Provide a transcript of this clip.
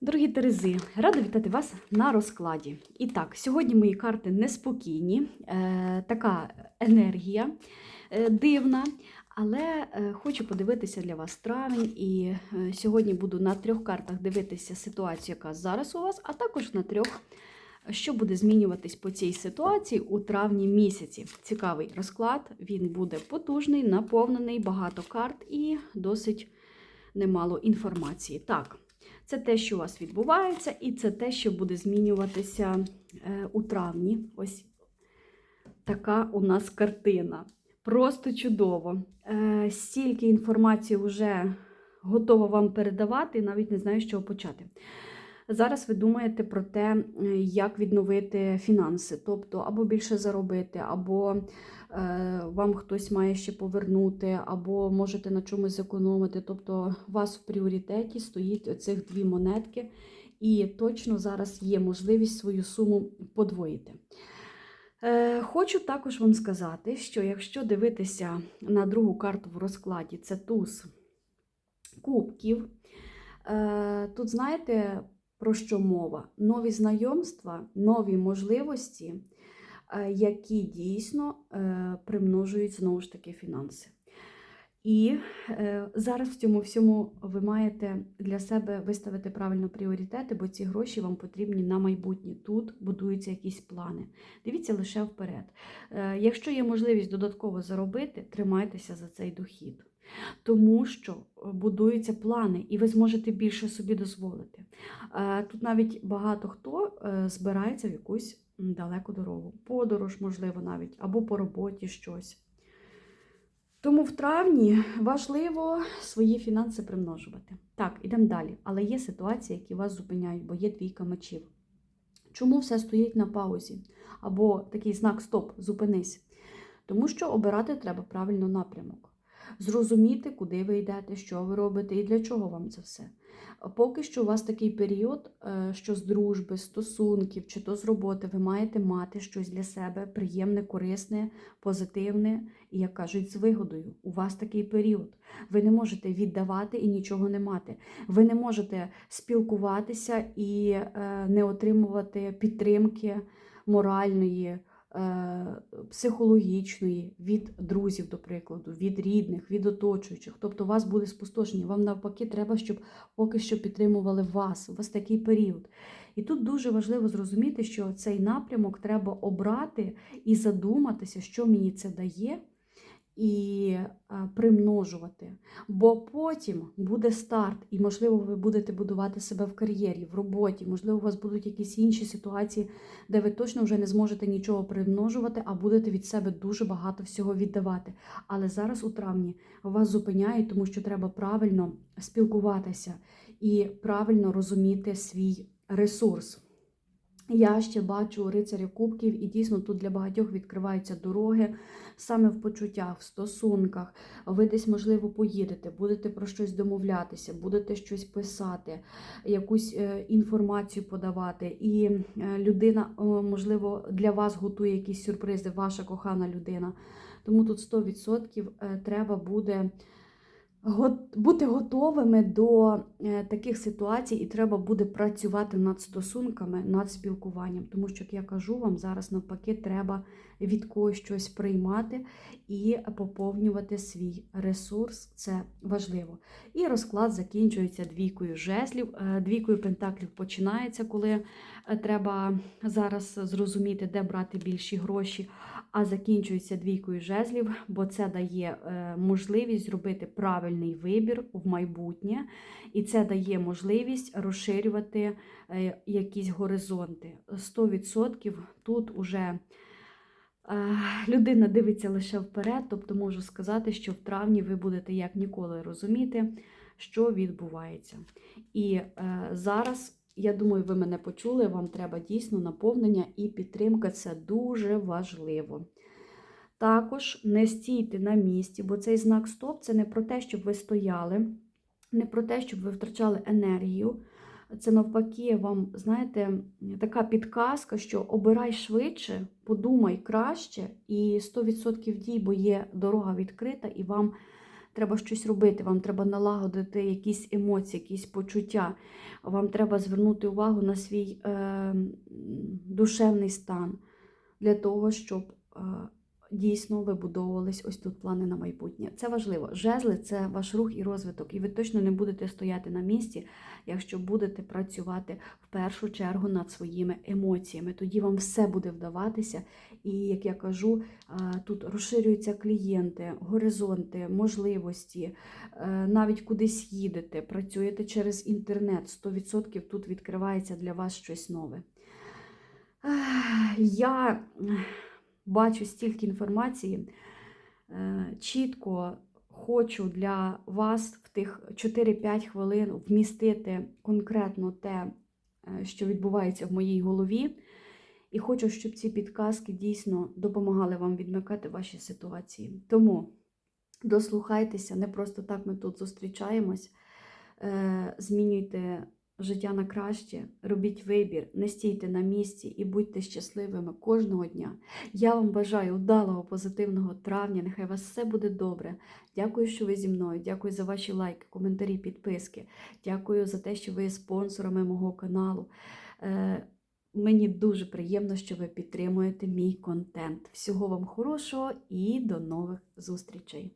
Дорогі Терези, рада вітати вас на розкладі. І так, сьогодні мої карти неспокійні, е, така енергія е, дивна, але е, хочу подивитися для вас травень. І е, сьогодні буду на трьох картах дивитися ситуацію, яка зараз у вас, а також на трьох, що буде змінюватись по цій ситуації у травні місяці. Цікавий розклад, він буде потужний, наповнений, багато карт і досить немало інформації. Так. Це те, що у вас відбувається, і це те, що буде змінюватися е, у травні. Ось така у нас картина. Просто чудово. Е, стільки інформації вже готова вам передавати, навіть не знаю, з чого почати. Зараз ви думаєте про те, е, як відновити фінанси, тобто або більше заробити, або е, вам хтось має ще повернути, або можете на чомусь зекономити. Тобто, у вас в пріоритеті стоїть оцих дві монетки, і точно зараз є можливість свою суму подвоїти. Е, Хочу також вам сказати, що якщо дивитися на другу карту в розкладі, це туз кубків. Тут знаєте про що мова? Нові знайомства, нові можливості, е, які дійсно е, примножують знову ж таки фінанси. І е, зараз в цьому всьому ви маєте для себе виставити правильно пріоритети, бо ці гроші вам потрібні на майбутнє. Тут будуються якісь плани. Дивіться лише вперед. Якщо є можливість додатково заробити, тримайтеся за цей дохід. Тому що будуються плани, і ви зможете більше собі дозволити. Е, Тут навіть багато хто е, збирається в якусь далеку дорогу, подорож, можливо, навіть, або по роботі щось. Тому в травні важливо свої фінанси примножувати. Так, ідемо далі. Але є ситуації, які вас зупиняють, бо є двійка мечів. Чому все стоїть на паузі? Або такий знак Стоп, зупинись. Тому що обирати треба правильно напрямок. Зрозуміти, куди ви йдете, що ви робите і для чого вам це все. Поки що у вас такий період, е, що з дружби, стосунків чи то з роботи ви маєте мати щось для себе приємне, корисне, позитивне і, як кажуть, з вигодою. У вас такий період. Ви не можете віддавати і нічого не мати. Ви не можете спілкуватися і е, не отримувати підтримки моральної. Психологічної від друзів, до прикладу, від рідних, від оточуючих. Тобто вас буде спустошення. Вам навпаки треба, щоб поки що підтримували вас. У вас такий період. І тут дуже важливо зрозуміти, що цей напрямок треба обрати і задуматися, що мені це дає, і примножувати. Бо потім буде старт, і, можливо, ви будете будувати себе в кар'єрі, в роботі, можливо, у вас будуть якісь інші ситуації, де ви точно вже не зможете нічого примножувати, а будете від себе дуже багато всього віддавати. Але зараз у травні вас зупиняють, тому що треба правильно спілкуватися і правильно розуміти свій ресурс. Я ще бачу рицарів кубків, і дійсно тут для багатьох відкриваються дороги саме в почуттях, в стосунках. Ви десь, можливо, поїдете, будете про щось домовлятися, будете щось писати, якусь е, інформацію подавати. І е, людина, можливо, для вас готує якісь сюрпризи, ваша кохана людина. Тому тут 100% е, треба буде бути готовими до е, таких ситуацій, і треба буде працювати над стосунками, над спілкуванням. Тому що, як я кажу вам, зараз навпаки треба від когось щось приймати і поповнювати свій ресурс. Це важливо. І розклад закінчується двійкою жезлів. Е, Двійкою пентаклів починається, коли е, треба зараз зрозуміти, де брати більші гроші. А закінчується двійкою жезлів, бо це дає можливість зробити правильний вибір в майбутнє, і це дає можливість розширювати е, якісь горизонти. 100% тут уже е, людина дивиться лише вперед, тобто можу сказати, що в травні ви будете як ніколи розуміти, що відбувається. І е, зараз. Я думаю, ви мене почули. Вам треба дійсно наповнення і підтримка це дуже важливо. Також не стійте на місці, бо цей знак стоп це не про те, щоб ви стояли, не про те, щоб ви втрачали енергію. Це навпаки, вам, знаєте, така підказка, що обирай швидше, подумай краще, і 100% дій, бо є дорога відкрита, і вам треба щось робити, вам треба налагодити якісь емоції, якісь почуття. Вам треба звернути увагу на свій е, душевний стан для того, щоб е, дійсно вибудовувались ось тут плани на майбутнє. Це важливо. Жезли це ваш рух і розвиток, і ви точно не будете стояти на місці, якщо будете працювати в першу чергу над своїми емоціями. Тоді вам все буде вдаватися. І як я кажу, тут розширюються клієнти, горизонти, можливості, е, навіть кудись їдете, працюєте через інтернет. 100% тут відкривається для вас щось нове. Я бачу стільки інформації, е, чітко хочу для вас в тих 4-5 хвилин вмістити конкретно те, е, що відбувається в моїй голові. І хочу, щоб ці підказки дійсно допомагали вам відмикати ваші ситуації. Тому дослухайтеся, не просто так ми тут зустрічаємось. Е, Змінюйте життя на краще, робіть вибір, не стійте на місці і будьте щасливими кожного дня. Я вам бажаю удалого, позитивного травня. Нехай вас все буде добре. Дякую, що ви зі мною. Дякую за ваші лайки, коментарі, підписки. Дякую за те, що ви є спонсорами мого каналу. Е, Мені дуже приємно, що ви підтримуєте мій контент. Всього вам хорошого і до нових зустрічей!